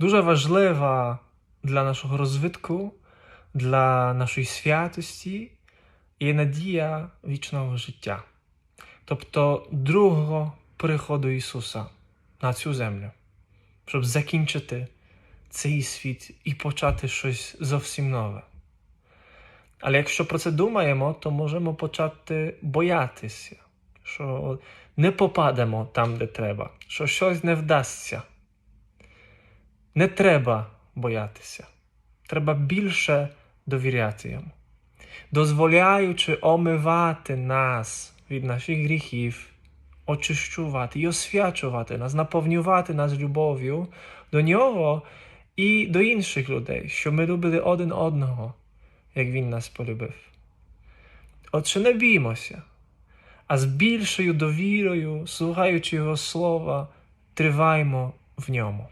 дуже важлива для нашого розвитку, для нашої святості і надія вічного життя, тобто другого приходу Ісуса на цю землю, щоб закінчити цей світ і почати щось зовсім нове. Але якщо про це думаємо, то можемо почати боятися, що не попадемо там, де треба, що щось не вдасться. Не треба боятися. Треба більше довіряти йому, дозволяючи омивати нас від наших гріхів, очищувати і освячувати нас, наповнювати нас любов'ю до нього і до інших людей, що ми любили один одного, як він нас полюбив. Отже, не біймося, а з більшою довірою, слухаючи Його слова, триваймо в ньому.